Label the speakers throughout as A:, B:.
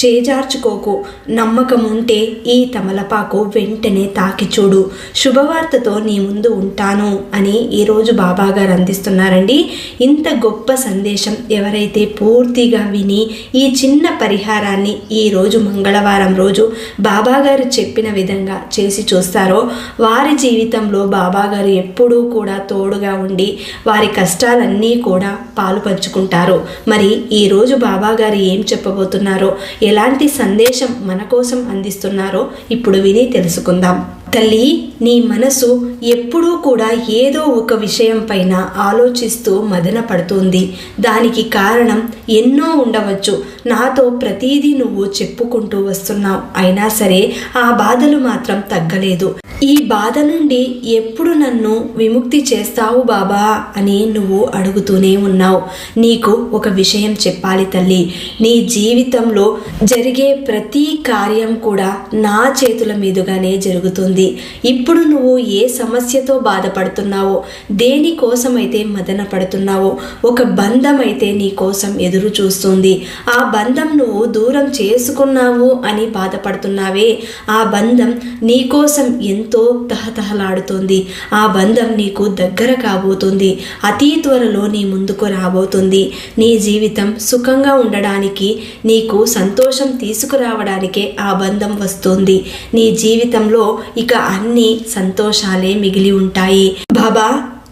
A: చేజార్చుకోకు. నమ్మకం ఉంటే ఈ తమలపాకు వెంటనే తాకి చూడు. శుభవార్తతో నీ ముందు ఉంటాను అని ఈరోజు బాబాగారు అందిస్తున్నారండి. ఇంత గొప్ప సందేశం ఎవరైతే పూర్తిగా విని ఈ చిన్న పరిహారాన్ని ఈరోజు మంగళవారం రోజు బాబాగారు చెప్పిన విధంగా చేసి చూస్తారో వారి జీవితంలో బాబాగారు ఎప్పుడూ కూడా తోడుగా ఉండి వారి కష్టాలన్నీ కూడా పాలు పంచుకుంటారు మరి ఈరోజు బాబాగారు ఏం చెప్పబోతున్నారో ఎలాంటి సందేశం మన కోసం అందిస్తున్నారో ఇప్పుడు విని తెలుసుకుందాం. తల్లి నీ మనసు ఎప్పుడూ కూడా ఏదో ఒక విషయం పైన ఆలోచిస్తూ మదన పడుతుంది. దానికి కారణం ఎన్నో ఉండవచ్చు. నాతో ప్రతీదీ నువ్వు చెప్పుకుంటూ వస్తున్నావు. అయినా సరే ఆ బాధలు మాత్రం తగ్గలేదు. ఈ బాధ నుండి ఎప్పుడు నన్ను విముక్తి చేస్తావు బాబా అని నువ్వు అడుగుతూనే ఉన్నావు. నీకు ఒక విషయం చెప్పాలి తల్లి. నీ జీవితంలో జరిగే ప్రతి కార్యం కూడా నా చేతుల మీదుగానే జరుగుతుంది. ఇప్పుడు నువ్వు ఏ సమస్యతో బాధపడుతున్నావో దేనికోసమైతే మదన పడుతున్నావో ఒక బంధం అయితే నీ కోసం ఎదురు చూస్తుంది. ఆ బంధం నువ్వు దూరం చేసుకున్నావు అని బాధపడుతున్నావే. ఆ బంధం నీ కోసం ఎంతో తహతహలాడుతుంది. ఆ బంధం నీకు దగ్గర కాబోతుంది. అతి త్వరలో నీ ముందుకు రాబోతుంది. నీ జీవితం సుఖంగా ఉండడానికి నీకు సంతోషం తీసుకురావడానికే ఆ బంధం వస్తుంది. నీ జీవితంలో ఇక అన్ని సంతోషాలే మిగిలి ఉంటాయి. బాబా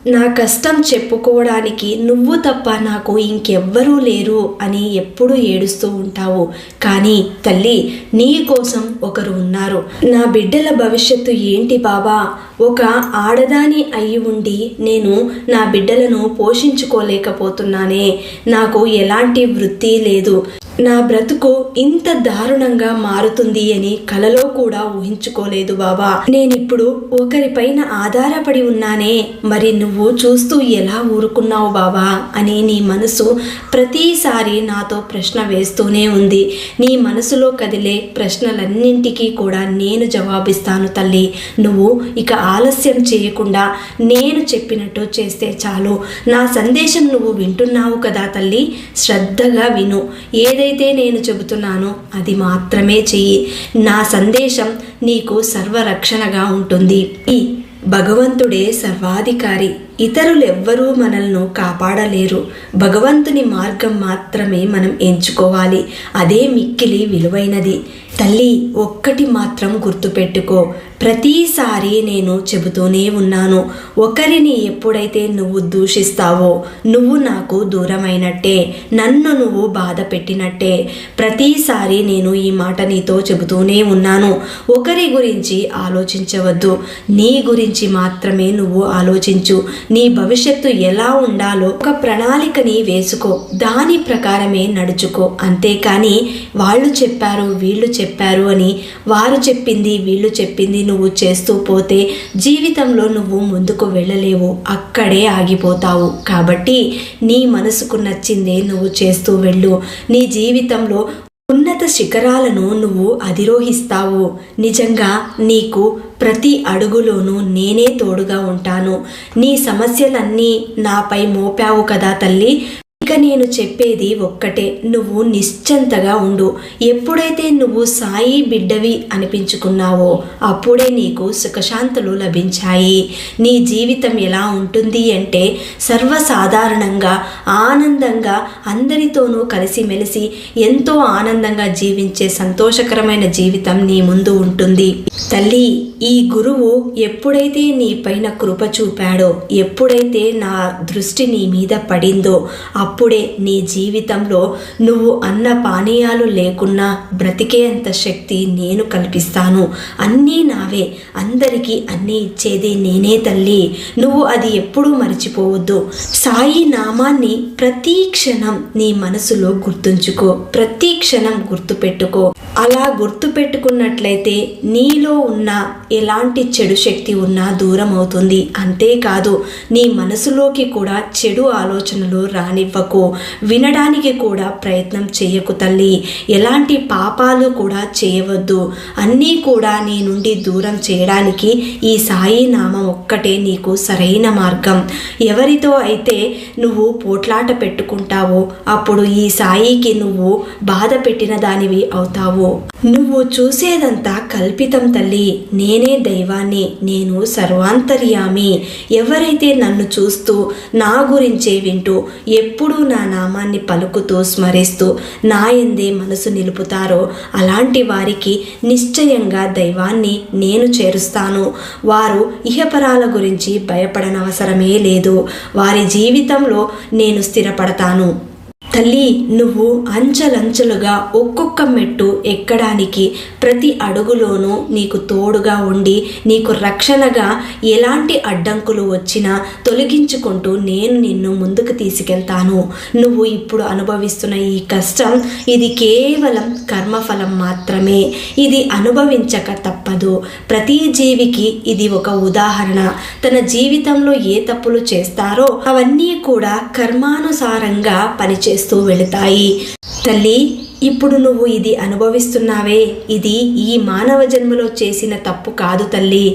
A: నా కష్టం చెప్పుకోవడానికి నువ్వు తప్ప నాకు ఇంకెవ్వరూ లేరు అని ఎప్పుడు ఏడుస్తూ ఉంటావు. కానీ తల్లి నీ కోసం ఒకరు ఉన్నారు. నా బిడ్డల భవిష్యత్తు ఏంటి బాబా? ఒక ఆడదాని అయి ఉండి నేను నా బిడ్డలను పోషించుకోలేకపోతున్నానే. నాకు ఎలాంటి వృత్తి లేదు. నా బ్రతుకు ఇంత దారుణంగా మారుతుంది అని కలలో కూడా ఊహించుకోలేదు బాబా నేనిప్పుడు ఒకరిపైన ఆధారపడి ఉన్నానే. మరి నువ్వు చూస్తూ ఎలా ఊరుకున్నావు బాబా అని నీ మనసు ప్రతిసారి నాతో ప్రశ్న వేస్తూనే ఉంది. నీ మనసులో కదిలే ప్రశ్నలన్నింటికీ కూడా నేను జవాబిస్తాను తల్లి. నువ్వు ఇక ఆలస్యం చేయకుండా నేను చెప్పినట్టు చేస్తే చాలు. నా సందేశం నువ్వు వింటున్నావు కదా తల్లి. శ్రద్ధగా విను. ఏదైతే నేను చెబుతున్నానో అది మాత్రమే చెయ్యి. నా సందేశం నీకు సర్వరక్షణగా ఉంటుంది. ఈ భగవంతుడే సర్వాధికారి. ఇతరులెవ్వరూ మనల్ని కాపాడలేరు. భగవంతుని మార్గం మాత్రమే మనం ఎంచుకోవాలి. అదే మిక్కిలి విలువైనది. తల్లి ఒక్కటి మాత్రం గుర్తుపెట్టుకో. ప్రతిసారి నేను చెబుతూనే ఉన్నాను. ఒకరిని ఎప్పుడైతే నువ్వు దూషిస్తావో నువ్వు నాకు దూరమైనట్టే. నన్ను నువ్వు బాధ పెట్టినట్టే. ప్రతిసారి నేను ఈ మాట నీతో చెబుతూనే ఉన్నాను. ఒకరి గురించి ఆలోచించవద్దు. నీ గురించి మాత్రమే నువ్వు ఆలోచించు. నీ భవిష్యత్తు ఎలా ఉండాలో ఒక ప్రణాళికని వేసుకో. దాని ప్రకారమే నడుచుకో. అంతేకాని వాళ్ళు చెప్పారు వీళ్ళు చెప్పారు అని వారు చెప్పింది వీళ్ళు చెప్పింది నువ్వు చేస్తూ పోతే జీవితంలో నువ్వు ముందుకు వెళ్ళలేవు. అక్కడే ఆగిపోతావు. కాబట్టి నీ మనసుకు నచ్చిందే నువ్వు చేస్తూ వెళ్ళు. నీ జీవితంలో ఉన్నత శిఖరాలను నువ్వు అధిరోహిస్తావు. నిజంగా నీకు ప్రతి అడుగులోనూ నేనే తోడుగా ఉంటాను. నీ సమస్యలన్నీ నాపై మోపావు కదా తల్లి. ఇక నేను చెప్పేది ఒక్కటే నువ్వు నిశ్చంతగా ఉండు. ఎప్పుడైతే నువ్వు సాయి బిడ్డవి అనిపించుకున్నావో అప్పుడే నీకు సుఖశాంతులు లభించాయి. నీ జీవితం ఎలా ఉంటుంది అంటే సర్వసాధారణంగా ఆనందంగా అందరితోనూ కలిసిమెలిసి ఎంతో ఆనందంగా జీవించే సంతోషకరమైన జీవితం నీ ముందు ఉంటుంది. తల్లి ఈ గురువు ఎప్పుడైతే నీ పైన కృప చూపాడో ఎప్పుడైతే నా దృష్టి నీ మీద పడిందో అప్పుడే నీ జీవితంలో నువ్వు అన్న పానీయాలు లేకున్నా బ్రతికే అంత శక్తి నేను కల్పిస్తాను. అన్నీ నావే. అందరికీ అన్నీ ఇచ్చేది నేనే తల్లి. నువ్వు అది ఎప్పుడూ మర్చిపోవద్దు. సాయి నామాన్ని ప్రతి క్షణం నీ మనసులో గుర్తుంచుకో. ప్రతి క్షణం గుర్తుపెట్టుకో. అలా గుర్తుపెట్టుకున్నట్లయితే నీలో ఉన్న ఎలాంటి చెడు శక్తి ఉన్నా దూరం అవుతుంది. అంతేకాదు నీ మనసులోకి కూడా చెడు ఆలోచనలు రానివ్వకు. వినడానికి కూడా ప్రయత్నం చేయకు తల్లి. ఎలాంటి పాపాలు కూడా చేయవద్దు. అన్నీ కూడా నీ నుండి దూరం చేయడానికి ఈ సాయి నామం ఒక్కటే నీకు సరైన మార్గం. ఎవరితో అయితే నువ్వు పోట్లాట పెట్టుకుంటావో అప్పుడు ఈ సాయికి నువ్వు బాధ పెట్టిన దానివి అవుతావు. నువ్వు చూసేదంతా కల్పితం తల్లి. నేనే దైవాన్ని నేను సర్వాంతర్యామి. ఎవరైతే నన్ను చూస్తూ నా గురించే వింటూ ఎప్పుడూ నా నామాన్ని పలుకుతూ స్మరిస్తూ నా ఎందే మనసు నిలుపుతారో అలాంటి వారికి నిశ్చయంగా దైవాన్ని నేను చేరుస్తాను. వారు ఇహపరాల గురించి భయపడనవసరమే లేదు. వారి జీవితంలో నేను స్థిరపడతాను. తల్లి నువ్వు అంచెలంచెలుగా ఒక్కొక్క మెట్టు ఎక్కడానికి ప్రతి అడుగులోనూ నీకు తోడుగా ఉండి నీకు రక్షణగా ఎలాంటి అడ్డంకులు వచ్చినా తొలగించుకుంటూ నేను నిన్ను ముందుకు తీసుకెళ్తాను. నువ్వు ఇప్పుడు అనుభవిస్తున్న ఈ కష్టం ఇది కేవలం కర్మఫలం మాత్రమే. ఇది అనుభవించక తప్పదు. ప్రతి జీవికి ఇది ఒక ఉదాహరణ. తన జీవితంలో ఏ తప్పులు చేస్తారో అవన్నీ కూడా కర్మానుసారంగా పనిచేస్తాయి పనిచేస్తూ వెళతాయి. తల్లి ఇప్పుడు నువ్వు ఇది అనుభవిస్తున్నావే. ఇది ఈ మానవ జన్మలో చేసిన తప్పు కాదు తల్లి.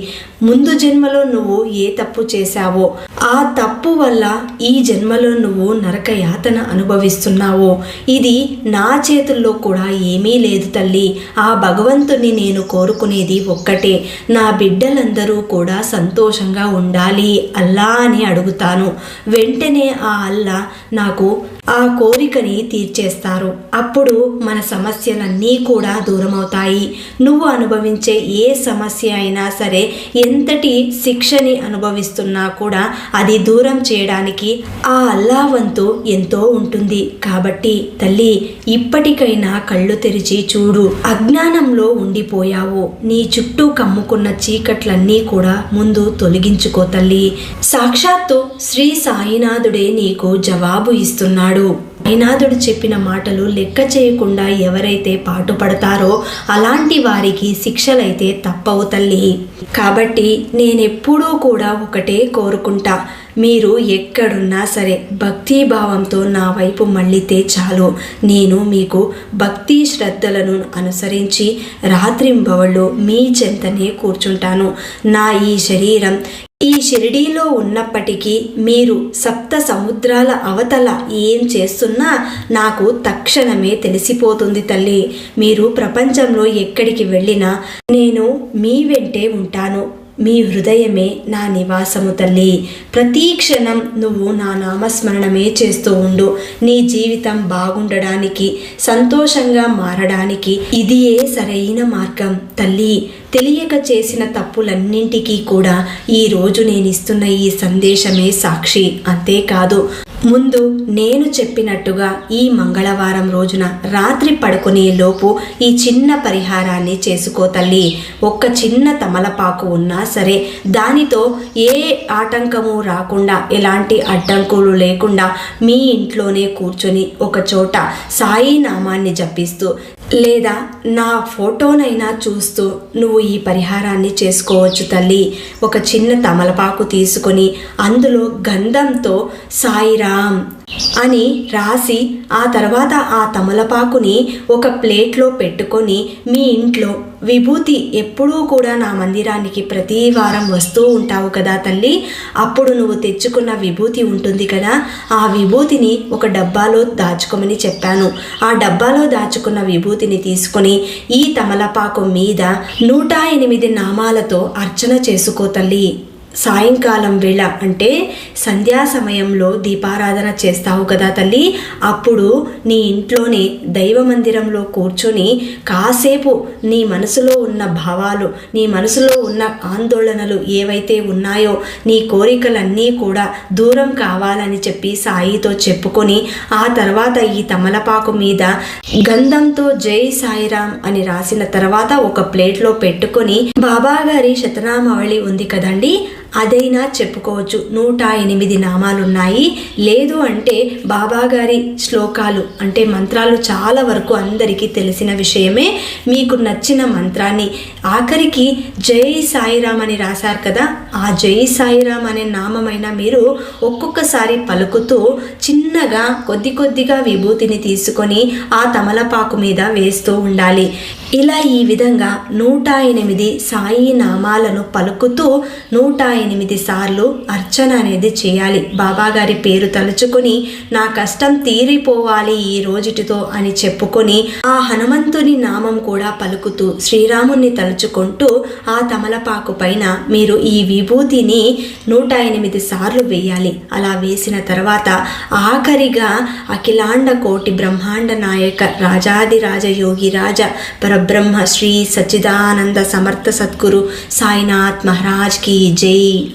A: ముందు జన్మలో నువ్వు ఏ తప్పు చేశావో ఆ తప్పు వల్ల ఈ జన్మలో నువ్వు నరక యాతన అనుభవిస్తున్నావో. ఇది నా చేతుల్లో కూడా ఏమీ లేదు తల్లి. ఆ భగవంతుని నేను కోరుకునేది ఒక్కటే. నా బిడ్డలందరూ కూడా సంతోషంగా ఉండాలి అల్లా అని అడుగుతాను. వెంటనే ఆ అల్లా నాకు ఆ కోరికని తీర్చేస్తారు. అప్పుడు మన సమస్యలన్నీ కూడా దూరమవుతాయి. నువ్వు అనుభవించే ఏ సమస్య అయినా సరే ఎంతటి శిక్షని అనుభవిస్తున్నా కూడా అది దూరం చేయడానికి ఆ అల్లావంతు ఎంతో ఉంటుంది. కాబట్టి తల్లి ఇప్పటికైనా కళ్ళు తెరిచి చూడు అజ్ఞానంలో ఉండిపోయావు. నీ చుట్టూ కమ్ముకున్న చీకట్లన్నీ కూడా ముందు తొలగించుకో తల్లి. సాక్షాత్తు శ్రీ సాయినాథుడే నీకు జవాబు ఇస్తున్నాడు. సాయినాథుడు చెప్పిన మాటలు లెక్క చేయకుండా ఎవరైతే పాటుపడతారో అలాంటి వారికి శిక్షలైతే తప్పవు తల్లి. కాబట్టి నేనెప్పుడూ కూడా ఒకటే కోరుకుంటా. మీరు ఎక్కడున్నా సరే భక్తి భావంతో నా వైపు మళ్ళితే చాలు. నేను మీకు భక్తి శ్రద్ధలను అనుసరించి రాత్రింబవళ్ళు మీ చెంతనే కూర్చుంటాను. నా ఈ శరీరం ఈ షిరిడీలో ఉన్నప్పటికీ మీరు సప్త సముద్రాల అవతల ఏం చేస్తున్నా నాకు తక్షణమే తెలిసిపోతుంది తల్లి. మీరు ప్రపంచంలో ఎక్కడికి వెళ్ళినా నేను మీ వెంటే ఉంటాను. మీ హృదయమే నా నివాసము తల్లి ప్రతి క్షణం నువ్వు నా నామస్మరణమే చేస్తూ ఉండు. నీ జీవితం బాగుండడానికి సంతోషంగా మారడానికి ఇదియే సరైన మార్గం తల్లి. తెలియక చేసిన తప్పులన్నింటికీ కూడా ఈ రోజు నేను ఇస్తున్న ఈ సందేశమే సాక్షి. అంతేకాదు ముందు నేను చెప్పినట్టుగా ఈ మంగళవారం రోజున రాత్రి పడుకునే లోపు ఈ చిన్న పరిహారాన్ని చేసుకో తల్లి. ఒక్క చిన్న తమలపాకు ఉన్నా సరే దానితో ఏ ఆటంకము రాకుండా ఎలాంటి అడ్డంకులు లేకుండా మీ ఇంట్లోనే కూర్చొని ఒక చోట సాయి నామాన్ని జపిస్తూ లేదా నా ఫోటోనైనా చూస్తూ నువ్వు ఈ పరిహారాన్ని చేసుకోవచ్చు తల్లి. ఒక చిన్న తమలపాకు తీసుకొని అందులో గంధంతో సాయిరామ్. అని రాసి ఆ తర్వాత ఆ తమలపాకుని ఒక ప్లేట్లో పెట్టుకొని మీ ఇంట్లో విభూతి ఎప్పుడూ కూడా నా మందిరానికి ప్రతి వారం వస్తూ ఉంటావు కదా తల్లి. అప్పుడు నువ్వు తెచ్చుకున్న విభూతి ఉంటుంది కదా. ఆ విభూతిని ఒక డబ్బాలో దాచుకోమని చెప్పాను. ఆ డబ్బాలో దాచుకున్న విభూతిని తీసుకొని ఈ తమలపాకు మీద నూట ఎనిమిది నామాలతో అర్చన చేసుకో తల్లి. సాయంకాలం వేళ అంటే సంధ్యా సమయంలో దీపారాధన చేస్తావు కదా తల్లి. అప్పుడు నీ ఇంట్లోనే దైవ మందిరంలో కూర్చొని కాసేపు నీ మనసులో ఉన్న భావాలు నీ మనసులో ఉన్న ఆందోళనలు ఏవైతే ఉన్నాయో నీ కోరికలన్నీ కూడా దూరం కావాలని చెప్పి సాయితో చెప్పుకొని ఆ తర్వాత ఈ తమలపాకు మీద గంధంతో జై సాయిరామ్ అని రాసిన తర్వాత ఒక ప్లేట్లో పెట్టుకొని బాబా గారి శతనామావళి ఉంది కదండి. అదైనా చెప్పుకోవచ్చు. నూట ఎనిమిది నామాలు ఉన్నాయి లేదు అంటే బాబా గారి శ్లోకాలు అంటే మంత్రాలు చాలా వరకు అందరికీ తెలిసిన విషయమే. మీకు నచ్చిన మంత్రాన్ని. ఆఖరికి జై సాయిరామ్ అని రాశారు కదా. ఆ జై సాయిరామ్ అనే నామమైన మీరు ఒక్కొక్కసారి పలుకుతూ చిన్నగా కొద్ది కొద్దిగా విభూతిని తీసుకొని ఆ తమలపాకు మీద వేస్తూ ఉండాలి. ఇలా ఈ విధంగా నూట ఎనిమిది సాయి నామాలను పలుకుతూ నూట ఎనిమిది సార్లు అర్చన అనేది చేయాలి. బాబాగారి పేరు తలుచుకొని నా కష్టం తీరిపోవాలి ఈ రోజుటితో అని చెప్పుకొని ఆ హనుమంతుని నామం కూడా పలుకుతూ శ్రీరాముణ్ణి తలుచుకుంటూ ఆ తమలపాకు పైన మీరు ఈ విభూతిని నూట ఎనిమిది సార్లు వేయాలి. అలా వేసిన తర్వాత ఆఖరిగా అఖిలాండ కోటి బ్రహ్మాండ నాయక రాజాదిరాజ యోగి రాజ పరబ్రహ్మ శ్రీ సచ్చిదానంద సమర్థ సద్గురు సాయినాథ్ మహారాజ్కి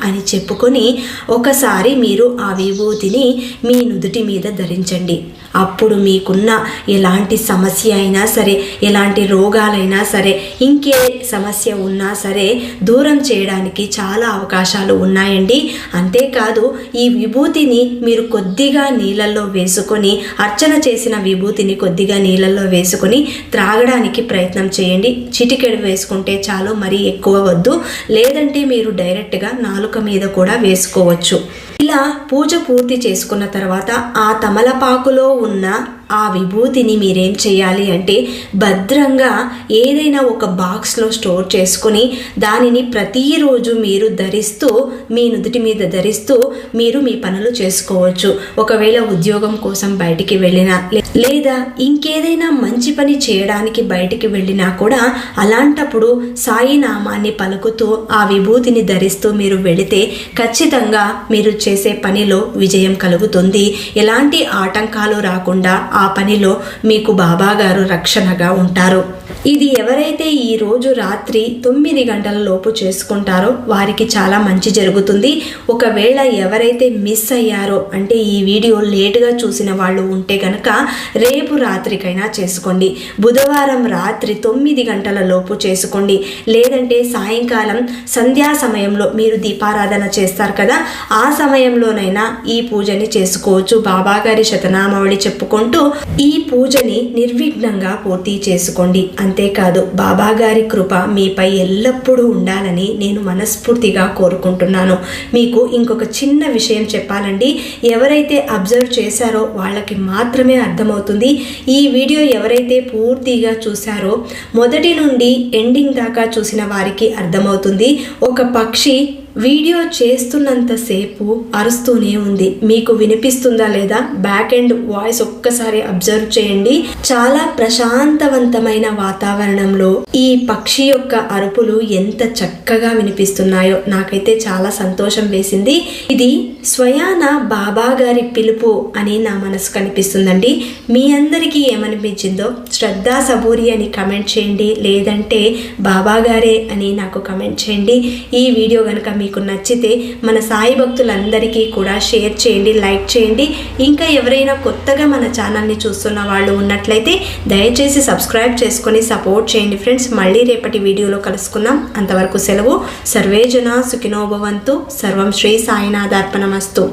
A: అని చెప్పుకొని ఒకసారి మీరు ఆ విభూతిని మీ నుదుటి మీద ధరించండి. అప్పుడు మీకున్న ఎలాంటి సమస్య అయినా సరే ఎలాంటి రోగాలైనా సరే ఇంకే సమస్య ఉన్నా సరే దూరం చేయడానికి చాలా అవకాశాలు ఉన్నాయండి. అంతేకాదు ఈ విభూతిని మీరు కొద్దిగా నీళ్ళల్లో వేసుకొని అర్చన చేసిన విభూతిని కొద్దిగా నీళ్ళల్లో వేసుకొని త్రాగడానికి ప్రయత్నం చేయండి. చిటికెడు వేసుకుంటే చాలు మరీ ఎక్కువ వద్దు. లేదంటే మీరు డైరెక్ట్గా నాలుక మీద కూడా వేసుకోవచ్చు. ఇలా పూజ పూర్తి చేసుకున్న తర్వాత ఆ తమలపాకులో ఉన్న ఆ విభూతిని మీరేం చేయాలి అంటే భద్రంగా ఏదైనా ఒక బాక్స్లో స్టోర్ చేసుకొని దానిని ప్రతిరోజు మీరు ధరిస్తూ మీ నుదుటి మీద ధరిస్తూ మీరు మీ పనులు చేసుకోవచ్చు. ఒకవేళ ఉద్యోగం కోసం బయటికి వెళ్ళినా లే- లేదా ఇంకేదైనా మంచి పని చేయడానికి బయటికి వెళ్ళినా కూడా అలాంటప్పుడు సాయి నామాన్ని పలుకుతూ ఆ విభూతిని ధరిస్తూ మీరు వెళితే ఖచ్చితంగా మీరు చేసే పనిలో విజయం కలుగుతుంది. ఎలాంటి ఆటంకాలు రాకుండా ఆ పనిలో మీకు బాబాగారు రక్షణగా ఉంటారు. ఇది ఎవరైతే ఈ రోజు రాత్రి తొమ్మిది గంటల లోపు చేసుకుంటారో వారికి చాలా మంచి జరుగుతుంది. ఒకవేళ ఎవరైతే మిస్ అయ్యారో అంటే ఈ వీడియో లేటుగా చూసిన వాళ్ళు ఉంటే గనక రేపు రాత్రికైనా చేసుకోండి. బుధవారం రాత్రి తొమ్మిది గంటల లోపు చేసుకోండి. లేదంటే సాయంకాలం సంధ్యా సమయంలో మీరు దీపారాధన చేస్తారు కదా ఆ సమయంలోనైనా ఈ పూజని చేసుకోవచ్చు. బాబాగారి శతనామావళి చెప్పుకుంటూ ఈ పూజని నిర్విఘ్నంగా పూర్తి చేసుకోండి. అంతేకాదు బాబాగారి కృప మీపై ఎల్లప్పుడూ ఉండాలని నేను మనస్ఫూర్తిగా కోరుకుంటున్నాను. మీకు ఇంకొక చిన్న విషయం చెప్పాలండి. ఎవరైతే అబ్జర్వ్ చేశారో వాళ్ళకి మాత్రమే అర్థమవుతుంది. ఈ వీడియో ఎవరైతే పూర్తిగా చూశారో మొదటి నుండి ఎండింగ్ దాకా చూసిన వారికి అర్థమవుతుంది. ఒక పక్షి వీడియో చేస్తున్నంతసేపు అరుస్తూనే ఉంది. మీకు వినిపిస్తుందా లేదా? బ్యాక్ అండ్ వాయిస్ ఒక్కసారి అబ్జర్వ్ చేయండి. చాలా ప్రశాంతవంతమైన వాతావరణంలో ఈ పక్షి యొక్క అరుపులు ఎంత చక్కగా వినిపిస్తున్నాయో నాకైతే చాలా సంతోషం వేసింది. ఇది స్వయాన బాబా గారి పిలుపు అని నా మనసు కనిపిస్తుందండి. మీ అందరికీ ఏమనిపించిందో శ్రద్ధా సబూరి అని కమెంట్ చేయండి. లేదంటే బాబా గారే అని నాకు కమెంట్ చేయండి. ఈ వీడియో కనుక మీకు నచ్చితే మన సాయి భక్తులందరికీ కూడా షేర్ చేయండి లైక్ చేయండి. ఇంకా ఎవరైనా కొత్తగా మన ఛానల్ని చూస్తున్న వాళ్ళు ఉన్నట్లయితే దయచేసి సబ్స్క్రైబ్ చేసుకొని సపోర్ట్ చేయండి ఫ్రెండ్స్. మళ్ళీ రేపటి వీడియోలో కలుసుకుందాం. అంతవరకు సెలవు. సర్వేజన సుఖినోభవంతు సర్వం శ్రీ సాయినాథార్పణమస్తు.